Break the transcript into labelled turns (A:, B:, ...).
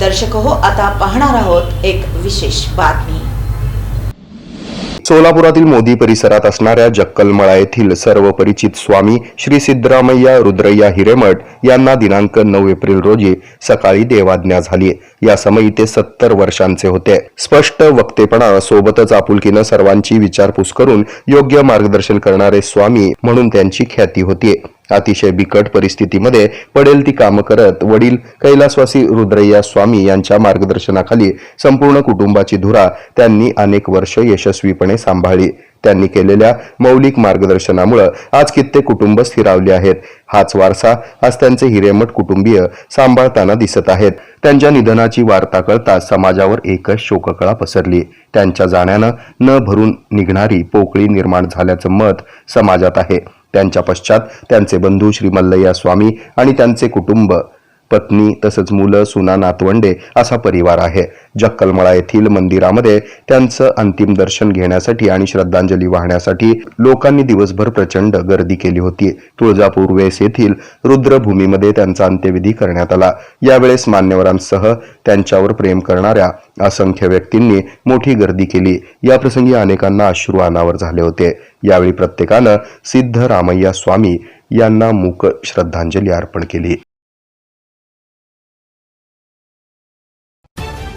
A: दर्शक हो आता पाहणार आहोत एक विशेष बातमी.
B: सोलापुरातील मोदी परिसरात असणाऱ्या जक्कलमळा येथील सर्व परिचित स्वामी श्री सिद्धरामय्या रुद्रय्या हिरेमठ यांना दिनांक नऊ एप्रिल रोजी सकाळी देवाज्ञा झाली. या समयी ते सत्तर वर्षांचे होते. स्पष्ट वक्तेपणा सोबतच आपुलकीनं सर्वांची विचारपूस करून योग्य मार्गदर्शन करणारे स्वामी म्हणून त्यांची ख्याती होती. अतिशय बिकट परिस्थितीमध्ये पडेल ती कामं करत वडील कैलासवासी रुद्रय्या स्वामी यांच्या मार्गदर्शनाखाली संपूर्ण कुटुंबाची धुरा त्यांनी अनेक वर्ष यशस्वीपणे सांभाळली. त्यांनी केलेल्या मौलिक मार्गदर्शनामुळे आज कित्येक कुटुंब स्थिरावले आहेत. हाच वारसा आज त्यांचे हिरेमठ कुटुंबीय सांभाळताना दिसत आहेत. त्यांच्या निधनाची वार्ता कळताच समाजावर एकच शोककळा पसरली. त्यांच्या जाण्यानं न भरून निघणारी पोकळी निर्माण झाल्याचं मत समाजात आहे. त्यांच्या पश्चात त्यांचे बंधू श्री मल्लय्या स्वामी आणि त्यांचे कुटुंब पत्नी तसंच मुलं सुना नातवंडे असा परिवार आहे. जक्कलमळा येथील मंदिरामध्ये त्यांचं अंतिम दर्शन घेण्यासाठी आणि श्रद्धांजली वाहण्यासाठी लोकांनी दिवसभर प्रचंड गर्दी केली होती. तुळजापूर वेस येथील रुद्रभूमीमध्ये त्यांचा अंत्यविधी करण्यात आला. यावेळेस मान्यवरांसह त्यांच्यावर प्रेम करणाऱ्या असंख्य व्यक्तींनी मोठी गर्दी केली. या प्रसंगी अनेकांना अश्रू अनावर झाले होते. यावेळी प्रत्येकानं सिद्ध रामय्या स्वामी यांना मूक श्रद्धांजली अर्पण केली.